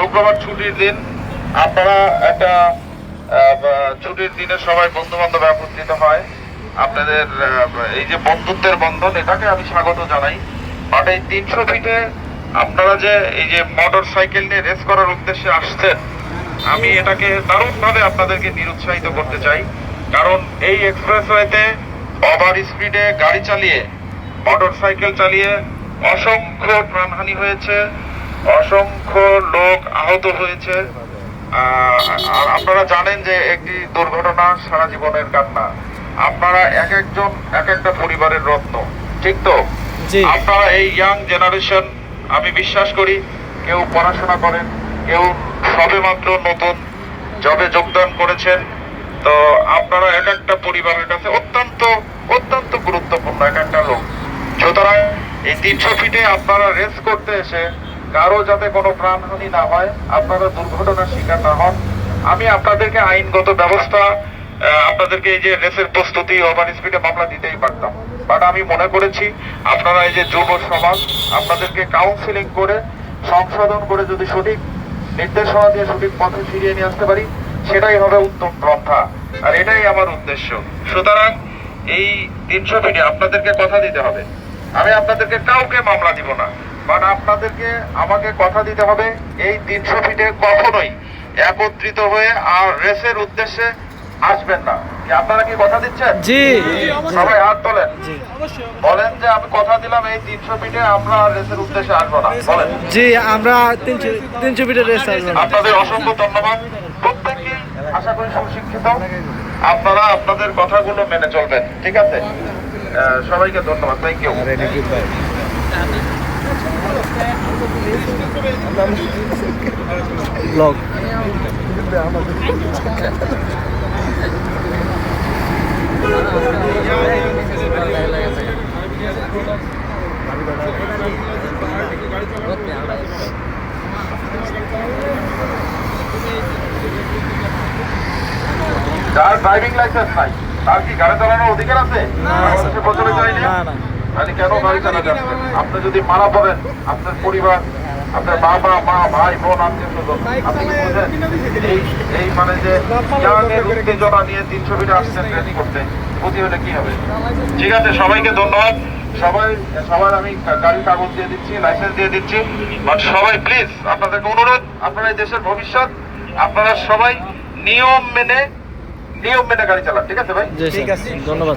শুক্রবার ছুটির দিন আপনারা একটা ছুটির দিনে সবাই বন্ধু বান্ধব একত্রিত হয়। আপনাদের এই যে বন্ধুত্বের বন্ধন, এটাকে আমি স্বাগত জানাই। বাট এই তিনশো ফিটে আপনারা যে এই যে মোটর সাইকেল নিয়ে রেস করার উদ্দেশ্যে আসছেন, আমি এটাকে দারুণভাবে আপনাদেরকে নিরুৎসাহিত করতে চাই। কারণ এই এক্সপ্রেসওয়েতে ওভার স্পিডে গাড়ি চালিয়ে মোটর সাইকেল চালিয়ে অসংখ্য প্রাণহানি হয়েছে। অসংখ্য লোক আহত হয়েছে। আপনারা জানেন যে একটি দুর্ঘটনা সারা জীবনের কান্না। আপনারা এক একজন এক একটা পরিবারের রত্ন ঠিক তো? আপনারা এই ইয়াং জেনারেশন আমি বিশ্বাস করি কেউ পড়াশোনা করেন কেউ সবে মাত্র নতুন জবে যোগদান করেছেন। তো আপনারা এক একটা পরিবারের কাছে অত্যন্ত অত্যন্ত গুরুত্বপূর্ণ এক একটা লোক। সুতরাং এই তিনশো ফিটে আপনারা রেস করতে এসে কারও যাতে কোনো প্রাণহানি না হয়, আপনারা দুর্ঘটনার শিকার না হন। আমি আপনাদেরকে আইনগত ব্যবস্থা আপনাদেরকে এই যে রেসের প্রস্তুতি ওভার স্পিডে মামলা দিতেই পারতাম। বাট আমি মনে করেছি, আপনারা এই যে যুব সমাজ, আপনাদেরকে কাউন্সিলিং করে, সংশোধন করে যদি সঠিক নির্দেশনা দিয়ে সঠিক পথে ফিরিয়ে নিয়ে আসতে পারি, সেটাই হবে উত্তম পন্থা। আর এটাই আমার উদ্দেশ্য। সুতরাং এই তিনশো ফিটে আপনাদেরকে কথা দিতে হবে। আমি আপনাদেরকে কাউকে মামলা দিব না। বাট আপনাদেরকে আমাকে কথা দিতে হবে এই তিনশো ফিটে কখনোই একত্রিত হয়ে আর রেসের উদ্দেশ্যে আসবেন না। আপনারা কি কথা দিচ্ছেন? জি। সবাই হাত তোলেন। বলেন যে আমি কথা দিলাম এই তিনশো ফিটে আমরা আর রেসের উদ্দেশ্যে আসব না। বলেন। জি আমরা তিনশো তিনশো ফিটের রেস আসব আপনাদের অসংখ্য ধন্যবাদ। প্রত্যেককে আশা করি সুশিক্ষিত। আপনারা আপনাদের কথাগুলো মেনে চলবেন ঠিক আছে? সবাইকে ধন্যবাদ। থ্যাংক ইউ ব্লগ যার ড্রাইভিং লাইসেন্স নাই তার কি গাড়ি চালানোর অধিকার আছে? না না। তাহলে কেন গাড়ি চালাতে যাচ্ছেন আপনি যদি মারা পড়েন আপনার পরিবার আপনার বাবা মা ভাই বোন আত্মীয় স্বজন আপনি এই এই মানে যে ইয়াংয়ের উত্তেজনা নিয়ে তিনশো মিটার আসছেন রেডি করতে ক্ষতি হলে কি হবে? ঠিক আছে সবাইকে ধন্যবাদ। সবাই সবার আমি গাড়ির কাগজ দিয়ে দিচ্ছি লাইসেন্স দিয়ে দিচ্ছি। বাট সবাই প্লিজ আপনাদেরকে অনুরোধ আপনারা এই দেশের ভবিষ্যৎ আপনারা সবাই নিয়ম মেনে নিয়ম মেনে গাড়ি চালান ঠিক আছে ভাই? ঠিক আছে। ধন্যবাদ